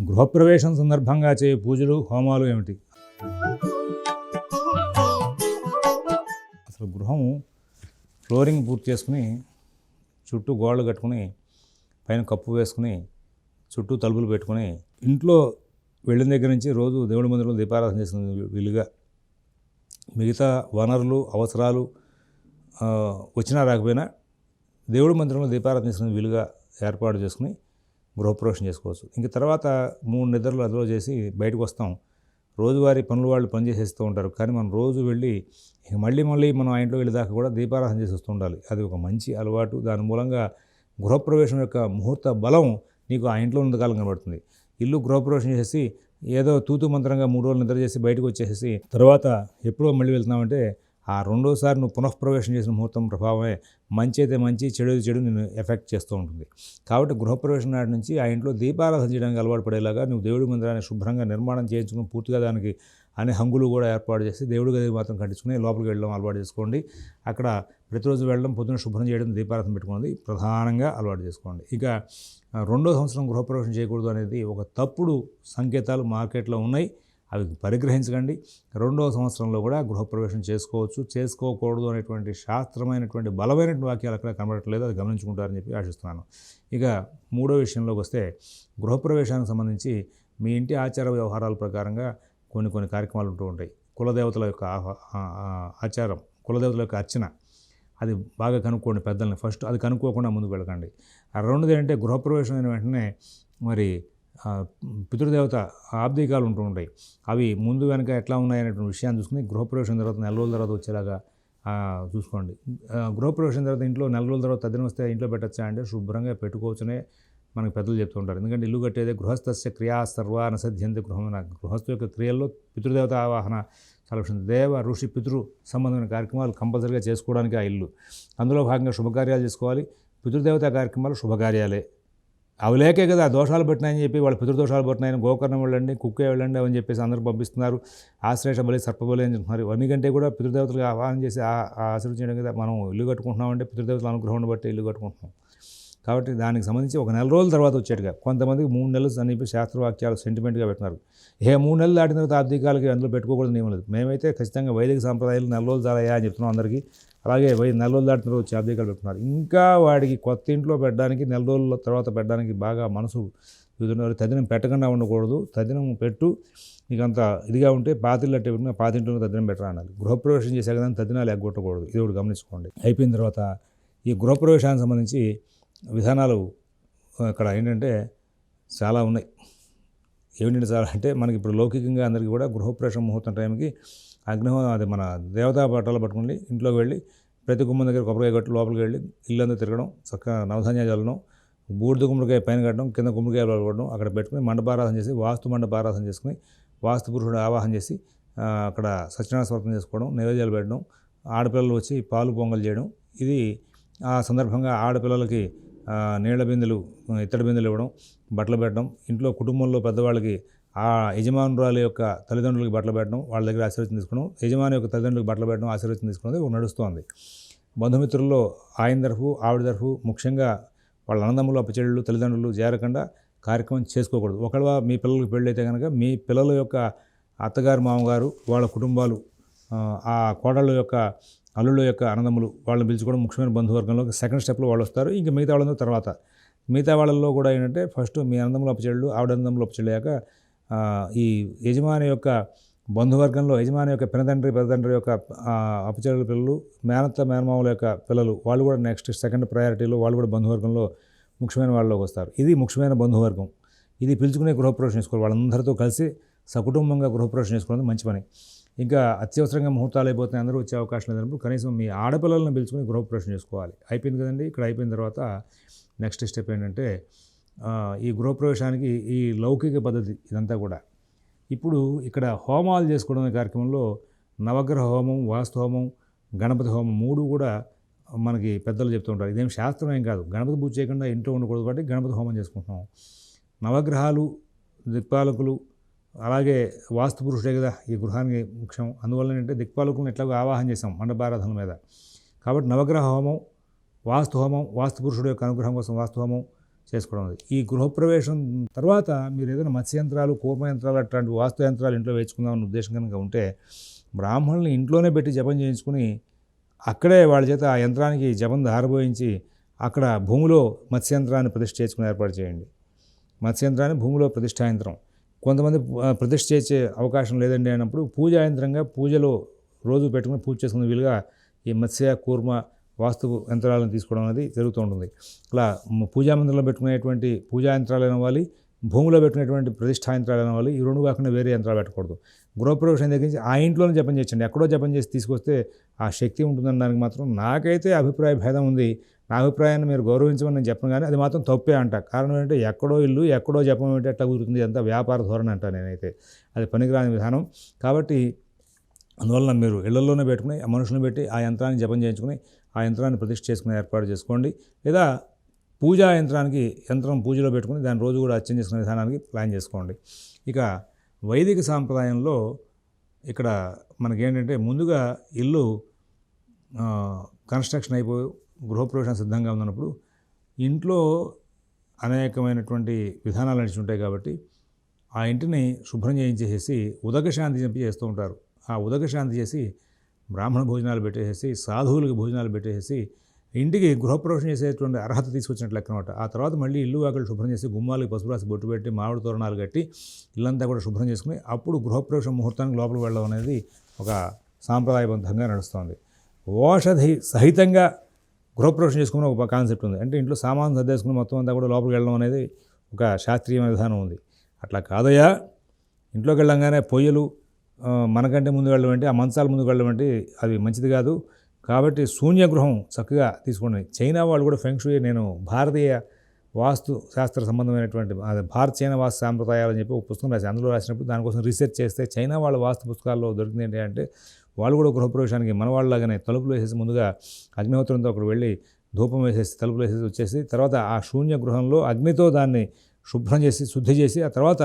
గృహప్రవేశం సందర్భంగా చేయ పూజలు హోమాలు ఏమిటి? అసలు గృహం ఫ్లోరింగ్ పూర్తి చేసుకుని చుట్టూ గోడలు కట్టుకుని పైన కప్పు వేసుకుని చుట్టూ తలుపులు పెట్టుకుని ఇంట్లో వెళ్ళిన దగ్గర నుంచి రోజు దేవుడి మందిరంలో దీపారాధన చేసుకునే వీలుగా మిగతా వనరులు అవసరాలు వచ్చినా రాకపోయినా దేవుడి మందిరంలో దీపారాధన చేసుకుని వీలుగా ఏర్పాటు చేసుకుని గృహప్రవేశం చేసుకోవచ్చు. ఇంక తర్వాత మూడు నిద్రలు అదిలో చేసి బయటకు వస్తాం. రోజువారీ పనులు వాళ్ళు పనిచేసేస్తూ ఉంటారు. కానీ మనం రోజు వెళ్ళి ఇక మళ్ళీ మళ్ళీ మనం ఆ ఇంట్లో వెళ్ళేదాకా కూడా దీపారాధన చేసి వస్తూ ఉండాలి. అది ఒక మంచి అలవాటు. దాని మూలంగా గృహప్రవేశం యొక్క ముహూర్త బలం నీకు ఆ ఇంట్లో ఉన్నకాలం కనబడుతుంది. ఇల్లు గృహప్రవేశం చేసి ఏదో తూతు మంత్రంగా మూడు రోజులు నిద్ర చేసి బయటకు వచ్చేసి తర్వాత ఎప్పుడో మళ్ళీ వెళ్తున్నామంటే ఆ రెండోసారి నువ్వు పునఃప్రవేశం చేసిన ముహూర్తం ప్రభావమే మంచి అయితే మంచి చెడు చెడు నేను ఎఫెక్ట్ చేస్తూ ఉంటుంది. కాబట్టి గృహప్రవేశం నాటి నుంచి ఆ ఇంట్లో దీపారాధన చేయడానికి అలవాటు పడేలాగా నువ్వు దేవుడి మందిరాన్ని శుభ్రంగా నిర్మాణం చేయించుకుని పూర్తిగా దానికి అనే హంగులు కూడా ఏర్పాటు చేసి దేవుడి గది మాత్రం కట్టించుకుని లోపలికి వెళ్ళడం అలవాటు చేసుకోండి. అక్కడ ప్రతిరోజు వెళ్ళడం పొద్దున శుభ్రం చేయడం దీపారాధన పెట్టుకున్నది ప్రధానంగా అలవాటు చేసుకోండి. ఇక రెండో సంవత్సరం గృహప్రవేశం చేయకూడదు అనేది ఒక తప్పుడు సంకేతాలు మార్కెట్లో ఉన్నాయి. అవి పరిగ్రహించకండి. రెండవ సంవత్సరంలో కూడా గృహప్రవేశం చేసుకోవచ్చు. చేసుకోకూడదు అనేటువంటి శాస్త్రమైనటువంటి బలమైన వాక్యాలు అక్కడ కనబడట్లేదు. అది గమనించుకుంటారని చెప్పి ఆశిస్తున్నాను. ఇక మూడో విషయంలోకి వస్తే గృహప్రవేశానికి సంబంధించి మీ ఇంటి ఆచార వ్యవహారాల ప్రకారంగా కొన్ని కొన్ని కార్యక్రమాలు ఉంటూ ఉంటాయి. కులదేవతల యొక్క ఆచారం కులదేవతల యొక్క అర్చన అది బాగా కనుక్కోండి పెద్దల్ని. ఫస్ట్ అది కనుక్కోకుండా ముందుకు వెళ్ళకండి. ఆ రెండోది ఏంటంటే గృహప్రవేశం అయిన వెంటనే మరి పితృదేవత ఆబ్దికాలు ఉంటూ ఉంటాయి. అవి ముందు వెనక ఎట్లా ఉన్నాయనేటువంటి విషయాన్ని చూసుకుని గృహప్రవేశం తర్వాత నెల రోజుల తర్వాత వచ్చేలాగా చూసుకోండి. గృహప్రవేశం తర్వాత ఇంట్లో నెల రోజుల తర్వాత తదిన వస్తే ఇంట్లో పెట్టచ్చా అంటే శుభ్రంగా పెట్టుకోవచ్చునే మనకు పెద్దలు చెప్తూ ఉంటారు. ఎందుకంటే ఇల్లు కట్టేదే గృహస్థస్య క్రియా సర్వాన సధ్యంతి గృహం గృహస్థు యొక్క క్రియల్లో పితృదేవత ఆవాహన చాలా విషయం దేవ ఋషి పితృ సంబంధమైన కార్యక్రమాలు కంపల్సరీగా చేసుకోవడానికి ఆ ఇల్లు. అందులో భాగంగా శుభకార్యాలు చేసుకోవాలి. పితృదేవత కార్యక్రమాలు శుభకార్యాలే. అవి లేకే కదా దోషాలు పెట్టినాయని చెప్పి వాళ్ళు పితృదోషాలు పెట్టినాయని గోకర్ణం వెళ్ళండి కుక్కే వెళ్ళండి అని చెప్పేసి అందరూ పంపిస్తున్నారు. ఆశ్రేష బలి సర్పబలి అని చెప్తున్నారు. ఇవన్నీ కంటే కూడా పితృదేవతలకు ఆహ్వానం చేసి ఆ- ఆశీర్వదించడం కదా మనం ఇల్లు కట్టుకుంటున్నామంటే పితృదేవతల అనుగ్రహం బట్టి ఇల్లు కట్టుకుంటున్నాం. కాబట్టి దానికి సంబంధించి ఒక నెల రోజుల తర్వాత వచ్చేట్టుగా కొంతమందికి మూడు నెలలు అని చెప్పి శాస్త్రవాక్యాలు సెంటిమెంట్గా పెట్టినారు ఏ మూడు నెలలు దాటిన తర్వాత ఆర్థికాలకి అందులో పెట్టుకోకూడదు నియమం లేదు. మేమైతే ఖచ్చితంగా వైదిక సాంప్రదాయాలు నెల రోజులు చాలయా అని చెప్తున్నాం అందరికీ. అలాగే వై నెల రోజులు దాటిన రోజు వచ్చి ఆర్థికాలు పెట్టున్నారు ఇంకా వాడికి కొత్త ఇంట్లో పెట్టడానికి నెల రోజుల తర్వాత పెట్టడానికి బాగా మనసు ఇదిన్నారు తదినం పెట్టకుండా ఉండకూడదు. తదినం పెట్టు. నీకు అంత ఇదిగా ఉంటే పాతిళ్ళు అట్టే పెట్టిన పాతింట్లో తదినం పెట్టరా అనాలి గృహప్రవేశం చేసే కదా తదినాలు ఎగ్గొట్టకూడదు. ఇది ఒకటి గమనించుకోండి. అయిపోయిన తర్వాత ఈ గృహప్రవేశానికి సంబంధించి విధానాలు ఇక్కడ ఏంటంటే చాలా ఉన్నాయి. ఏమిటంటే చాలా అంటే మనకి ఇప్పుడు లౌకికంగా అందరికీ కూడా గృహప్రవేశం ముహూర్తం టైంకి అగ్నిహోత్రం అది మన దేవతా పట్టాలు పట్టుకుని ఇంట్లోకి వెళ్ళి ప్రతి గుమ్మం దగ్గర కొబ్బరికాయ కట్టి లోపలికి వెళ్ళి ఇల్లంతా తిరగడం చక్కగా నవధాన్యాలు చల్లడం బూడిద గుమ్మడికాయ పైన కట్టడం కింద గుమ్మడికాయ పడడం అక్కడ పెట్టుకుని మండపారాధన చేసి వాస్తు మండపారాధన చేసుకుని వాస్తు పురుషుడు ఆవాహన చేసి అక్కడ సత్యనారాయణ స్వర్తం చేసుకోవడం నైవేద్యాలు పెట్టడం ఆడపిల్లలు వచ్చి పాలు పొంగల్ చేయడం ఇది ఆ సందర్భంగా ఆడపిల్లలకి నీళ్ళ నీళ్ళ బిందెలు ఇత్తడి బిందెలు ఇవ్వడం బట్టలు పెట్టడం ఇంట్లో కుటుంబంలో పెద్దవాళ్ళకి ఆ యజమానురాల యొక్క తల్లిదండ్రులకి బట్టలు పెట్టడం వాళ్ళ దగ్గర ఆశీర్వచనం తీసుకోవడం యజమాని యొక్క తల్లిదండ్రులకు బట్టలు పెట్టడం ఆశీర్వచనం తీసుకున్నది ఒకటి నడుస్తోంది. బంధుమిత్రుల్లో ఆయన తరఫు ఆవిడ తరఫు ముఖ్యంగా వాళ్ళ అన్నదమ్ములు అప్పచెళ్ళు తల్లిదండ్రులు చేరకుండా కార్యక్రమం చేసుకోకూడదు. ఒకవేళ మీ పిల్లలకి పెళ్ళైతే కనుక మీ పిల్లల యొక్క అత్తగారు మామగారు వాళ్ళ కుటుంబాలు ఆ కోడళ్ళ యొక్క అల్లుళ్ళ యొక్క ఆనందములు వాళ్ళని పిలుచుకోవడం ముఖ్యమైన బంధువర్గంలో సెకండ్ స్టెప్లో వాళ్ళు వస్తారు. ఇంకా మిగతా వాళ్ళందరూ తర్వాత. మిగతా వాళ్ళల్లో కూడా ఏంటంటే ఫస్ట్ మీ ఆనందంలో అప్పచెళ్ళు ఆవిడ అన్నదమ్ములు అప్పచెళ్ళాక ఈ యజమాని యొక్క బంధువర్గంలో యజమాని యొక్క పినతండ్రి పెద్దతండ్రి యొక్క ఆ, అప్పచెల్లెల పిల్లలు మేనత్త మేనమావుల యొక్క పిల్లలు వాళ్ళు కూడా నెక్స్ట్ సెకండ్ ప్రయారిటీలో వాళ్ళు కూడా బంధువర్గంలో ముఖ్యమైన వాళ్ళలోకి వస్తారు. ఇది ముఖ్యమైన బంధువర్గం. ఇది పిలుచుకునే గృహప్రవేశం చేసుకోవాలి. వాళ్ళందరితో కలిసి సకుటుంబంగా గృహప్రవేశం చేసుకోవడం మంచి పని. ఇంకా అత్యవసరంగా ముహూర్తాలు అయిపోతున్నాయి అందరూ వచ్చే అవకాశం లేదన్నప్పుడు కనీసం మీ ఆడపిల్లలను పిలుచుకుని గృహప్రవేశం చేసుకోవాలి. అయిపోయింది కదండి ఇక్కడ అయిపోయిన తర్వాత నెక్స్ట్ స్టెప్ ఏంటంటే ఈ గృహప్రవేశానికి ఈ లౌకిక పద్ధతి ఇదంతా కూడా. ఇప్పుడు ఇక్కడ హోమాలు చేసుకోవడం అనే కార్యక్రమంలో నవగ్రహ హోమం వాస్తు హోమం గణపతి హోమం మూడు కూడా మనకి పెద్దలు చెప్తూ ఉంటారు. ఇదేం శాస్త్రం ఏం కాదు. గణపతి పూజ చేయకుండా ఇంట్లో ఉండకూడదు కాబట్టి గణపతి హోమం చేసుకుంటున్నాం. నవగ్రహాలు దిక్పాలకులు అలాగే వాస్తు పురుషుడే కదా ఈ గృహానికి ముఖ్యం. అందువల్ల ఏంటంటే దిక్పాలకులను ఎట్లాగో ఆవాహన చేసాం మండపారాధన మీద. కాబట్టి నవగ్రహ హోమం వాస్తు హోమం వాస్తు పురుషుడు యొక్క అనుగ్రహం కోసం వాస్తు హోమం చేసుకోవడం ఉంది ఈ గృహప్రవేశం తర్వాత మీరు ఏదైనా మత్స్య యంత్రాలు కూర్మ యంత్రాలు అట్లాంటి వాస్తు యంత్రాలు ఇంట్లో వేసుకుందామన్న ఉద్దేశం కనుక ఉంటే బ్రాహ్మణుల్ని ఇంట్లోనే పెట్టి జపం చేయించుకుని అక్కడే వాళ్ళ చేత ఆ యంత్రానికి జపం దారబోయించి అక్కడ భూమిలో మత్స్య యంత్రాన్ని ప్రతిష్ఠ చేసుకుని ఏర్పాటు చేయండి. మత్స్య యంత్రాన్ని భూమిలో ప్రతిష్టాయంత్రం కొంతమంది ప్రతిష్ట ప్రతిష్ఠ చేసే అవకాశం లేదండి అన్నప్పుడు పూజా యంత్రంగా పూజలో రోజు పెట్టుకుని పూజ చేసుకునే వీలుగా ఈ మత్స్య కూర్మ వాస్తు యంత్రాలను తీసుకోవడం అనేది జరుగుతూ ఉంటుంది. అలా పూజా మందిరంలో పెట్టుకునేటువంటి పూజా యంత్రాలు అవ్వాలి భూమిలో పెట్టుకునేటువంటి ప్రతిష్టా యంత్రాలు అవ్వాలి ఈ రెండు కాకుండా వేరే యంత్రాలు పెట్టకూడదు. గృహప్రవేశం దగ్గర నుంచి ఆ ఇంట్లోనే జపం చేయండి. ఎక్కడో జపం చేసి తీసుకొస్తే ఆ శక్తి ఉంటుందనడానికి మాత్రం నాకైతే అభిప్రాయ భేదం ఉంది. నా అభిప్రాయాన్ని మీరు గౌరవించమని నేను చెప్పను కానీ అది మాత్రం తప్పే అంట. కారణం ఏంటంటే ఎక్కడో ఇల్లు ఎక్కడో జపం ఏంటి అట్లా కుదురుతుంది. అంత వ్యాపార ధోరణి అంట నేనైతే. అది పనికిరాని విధానం. కాబట్టి అందువలన మీరు ఇళ్ళలోనే పెట్టుకుని ఆ మనుషులను పెట్టి ఆ యంత్రాన్ని జపం చేయించుకుని ఆ యంత్రాన్ని ప్రతిష్ఠ చేసుకుని ఏర్పాటు చేసుకోండి. లేదా పూజా యంత్రానికి యంత్రం పూజలో పెట్టుకుని దాని రోజు కూడా అర్చన చేసుకునే విధానానికి ప్లాన్ చేసుకోండి. ఇక వైదిక సాంప్రదాయంలో ఇక్కడ మనకేంటంటే ముందుగా ఇల్లు కన్స్ట్రక్షన్ అయిపోయి గృహప్రవేశం సిద్ధంగా ఉన్నప్పుడు ఇంట్లో అనేకమైనటువంటి విధానాలు నడిచి ఉంటాయి కాబట్టి ఆ ఇంటిని శుభ్రం చేయించేసేసి ఉదక శాంతి చెప్పి చేస్తూ ఉంటారు. ఆ ఉదక శాంతి చేసి బ్రాహ్మణ భోజనాలు పెట్టేసేసి సాధువులకు భోజనాలు పెట్టేసేసి ఇంటికి గృహప్రవేశం చేసేటువంటి అర్హత తీసుకొచ్చినట్లు లెక్క అనమాట ఆ తర్వాత మళ్ళీ ఇల్లు వాకిలు శుభ్రం చేసి గుమ్మాలకి పసుపు రాసి బొట్టు పెట్టి మామిడి తోరణాలు కట్టి ఇల్లంతా కూడా శుభ్రం చేసుకుని అప్పుడు గృహప్రవేశం ముహూర్తానికి లోపలికి వెళ్ళడం అనేది ఒక సాంప్రదాయబద్ధంగా నడుస్తుంది. ఓషధి సహితంగా గృహప్రవేశం చేసుకున్న ఒక కాన్సెప్ట్ ఉంది. అంటే ఇంట్లో సామాన్ సర్దేసుకుని మొత్తం అంతా కూడా లోపలికి వెళ్ళడం అనేది ఒక శాస్త్రీయమైన విధానం ఉంది. అట్లా కాదయ్యా. ఇంట్లోకి వెళ్ళంగానే పొయ్యలు మనకంటే ముందు వెళ్ళడం అంటే ఆ మంచాల ముందు వెళ్ళడం అంటే అది మంచిది కాదు. కాబట్టి శూన్య గృహం చక్కగా తీసుకోండి. చైనా వాళ్ళు కూడా ఫెంక్షుయ్ నేను భారతీయ వాస్తు శాస్త్ర సంబంధమైనటువంటి భారత చైనా వాస్తు సాంప్రదాయాలు అని చెప్పి ఒక పుస్తకం రాసి అందులో రాసినప్పుడు దానికోసం రీసెర్చ్ చేస్తే చైనా వాళ్ళ వాస్తు పుస్తకాల్లో దొరికింది ఏంటంటే అంటే వాళ్ళు కూడా గృహప్రవేశానికి మన వాళ్ళలాగానే తలుపులు వేసేసి ముందుగా అగ్నిహోత్రంతో అక్కడ వెళ్ళి ధూపం వేసేసి తలుపులు వేసేసి వచ్చేసి తర్వాత ఆ శూన్య గృహంలో అగ్నితో దాన్ని శుభ్రం చేసి శుద్ధి చేసి ఆ తర్వాత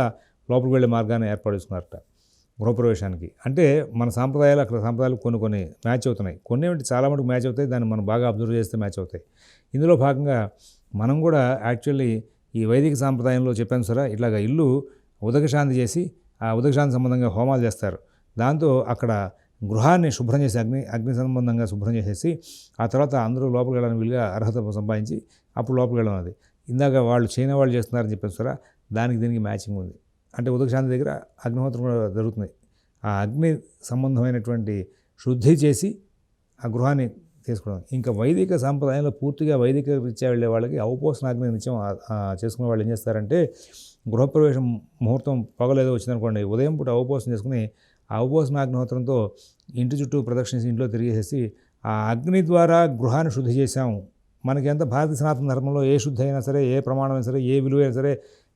లోపలికి వెళ్ళే మార్గాన్ని ఏర్పాటు చేసుకున్నారట గృహప్రవేశానికి. అంటే మన సాంప్రదాయాలు అక్కడ సాంప్రదాయాలు కొన్ని కొన్ని మ్యాచ్ అవుతున్నాయి. కొన్ని చాలా మటుకు మ్యాచ్ అవుతాయి దాన్ని మనం బాగా అబ్జర్వ్ చేస్తే మ్యాచ్ అవుతాయి. ఇందులో భాగంగా మనం కూడా యాక్చువల్లీ ఈ వైదిక సాంప్రదాయంలో చెప్పాను సరే ఇట్లాగ ఇల్లు ఉదకశాంతి చేసి ఆ ఉదకశాంతి సంబంధంగా హోమాలు చేస్తారు. దాంతో అక్కడ గృహాన్ని శుభ్రం చేసి అగ్ని అగ్ని సంబంధంగా శుభ్రం చేసేసి ఆ తర్వాత అందరూ లోపలికి వెళ్ళడానికి వీలుగా అర్హత సంపాదించి అప్పుడు లోపలికి వెళ్ళడం అది. ఇందాక వాళ్ళు చైనా వాళ్ళు చేస్తున్నారని చెప్పారు సరే దానికి దీనికి మ్యాచింగ్ ఉంది. అంటే ఉదకశాంతి దగ్గర అగ్నిహోత్రం కూడా జరుగుతుంది. ఆ అగ్ని సంబంధమైనటువంటి శుద్ధి చేసి ఆ గృహాన్ని తీసుకోవడం ఇంకా వైదిక సాంప్రదాయంలో పూర్తిగా వైదిక రీత్యా వెళ్ళే వాళ్ళకి అవపోసనాగ్ని నిత్యం చేసుకునే వాళ్ళు ఏం చేస్తారంటే గృహప్రవేశం ముహూర్తం పగలేదో వచ్చిందనుకోండి ఉదయం పూట అవపోసం చేసుకుని ఆ అవపోసనాగ్నిహోత్రంతో ఇంటి చుట్టూ ప్రదక్షిణించి ఇంట్లో తిరిగేసి ఆ అగ్ని ద్వారా గృహాన్ని శుద్ధి చేశాము మనకి ఎంత భారతీయ సనాతన ధర్మంలో ఏ శుద్ధి అయినా సరే ఏ ప్రమాణం అయినా సరే ఏ విలువ అయినా సరే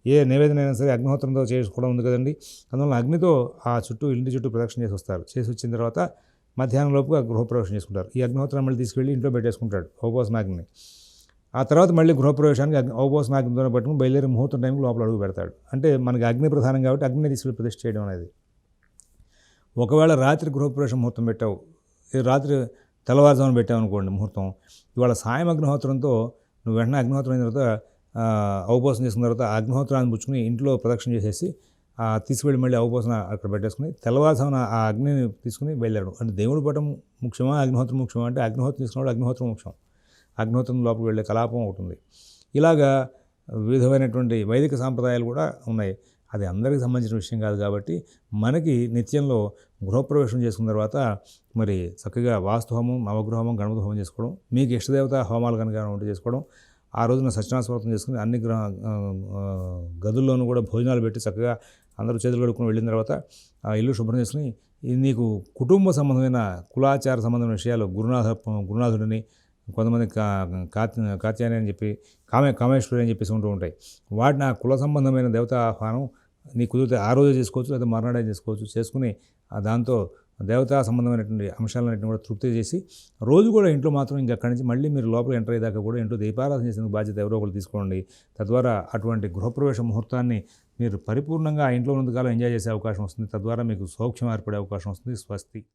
ఏ నివేదన అయినా సరే అగ్నిహోత్రంతో చేసుకోవడం ఉంది కదండి. అందువల్ల అగ్నితో ఆ చుట్టూ ఇంటి చుట్టూ ప్రదక్షిణ చేసి వస్తారు. చేసి వచ్చిన తర్వాత మధ్యాహ్నం లోపుగా గృహప్రవేశం చేసుకుంటారు. ఈ అగ్నిహోత్రం మళ్ళీ తీసుకెళ్ళి ఇంట్లో పెట్టేసుకుంటాడు ఔపోసనాగ్ని ఆ తర్వాత మళ్ళీ గృహప్రవేశానికి అగ్ని ఔపోసనాగ్నితో పట్టుకుని బయలుదేరి ముహూర్తం టైంకి లోపల అడుగు పెడతాడు. అంటే మనకి అగ్ని ప్రధానం కాబట్టి అగ్ని తీసుకెళ్ళి ప్రతిష్ఠ చేయడం అనేది. ఒకవేళ రాత్రి గృహప్రవేశం ముహూర్తం పెట్టావు రాత్రి తెల్లవారుజామున పెట్టావు అనుకోండి ముహూర్తం ఇవాళ సాయం అగ్నిహోత్రంతో నువ్వు వెంటనే అగ్నిహోత్రం అయిన తర్వాత ఆ, చేసిన తర్వాత అగ్నిహోత్రాన్ని పుచ్చుకుని ఇంట్లో ప్రదక్షిణ చేసేసి తీసుకువెళ్ళి మళ్ళీ అవపోసన అక్కడ పెట్టేసుకుని తెల్లవారుజామున ఆ అగ్నిని తీసుకుని వెళ్ళాడు అంటే దేవుడి పటం ముఖ్యమా అగ్నిహోత్రం ముఖ్యమా? అంటే అగ్నిహోత్రం తీసుకున్నవాడు అగ్నిహోత్రం ముఖ్యం. అగ్నిహోత్రం లోపలికి వెళ్ళే కలాపం ఉంటుంది ఇలాగా వివిధమైనటువంటి వైదిక సాంప్రదాయాలు కూడా ఉన్నాయి. అది అందరికీ సంబంధించిన విషయం కాదు కాబట్టి మనకి నిత్యంలో గృహప్రవేశం చేసుకున్న తర్వాత మరి చక్కగా వాస్తు హోమం నవగృహ హోమం గణపతి హోమం చేసుకోవడం మీకు ఇష్టదేవత హోమాలు కనుక ఉంటే చేసుకోవడం ఆ రోజున సత్యనారాయణ చేసుకుని అన్ని గ్రహ గదుల్లోనూ కూడా భోజనాలు పెట్టి చక్కగా అందరూ చేతులు కడుక్కొని వెళ్ళిన తర్వాత ఆ ఇల్లు శుభ్రం చేసుకుని నీకు కుటుంబ సంబంధమైన కులాచార సంబంధమైన విషయాలు గురునాథ గురునాథుడిని కొంతమంది కా కాత్ కాత్యాయని అని చెప్పి కామే కామేశ్వరి అని చెప్పేసి ఉంటూ ఉంటాయి. వాటిని ఆ కుల సంబంధమైన దేవతా ఆహ్వానం నీ కుదిరితే ఆ రోజు చేసుకోవచ్చు లేదా మర్నాడే చేసుకోవచ్చు. చేసుకుని దాంతో దేవతా సంబంధమైనటువంటి అంశాలన్నింటిని కూడా తృప్తి చేసి రోజు కూడా ఇంట్లో మాత్రం ఇంకా అక్కడి నుంచి మళ్ళీ మీరు లోపల ఎంటర్ అయ్యేదాకా కూడా ఇంట్లో దీపారాధన చేసేందుకు బాధ్యత ఎవరో ఒకరు తీసుకోండి. తద్వారా అటువంటి గృహప్రవేశ ముహూర్తాన్ని మీరు పరిపూర్ణంగా ఇంట్లో ఉన్నంతకాలం ఎంజాయ్ చేసే అవకాశం వస్తుంది. తద్వారా మీకు సౌఖ్యం ఏర్పడే అవకాశం వస్తుంది. స్వస్తి.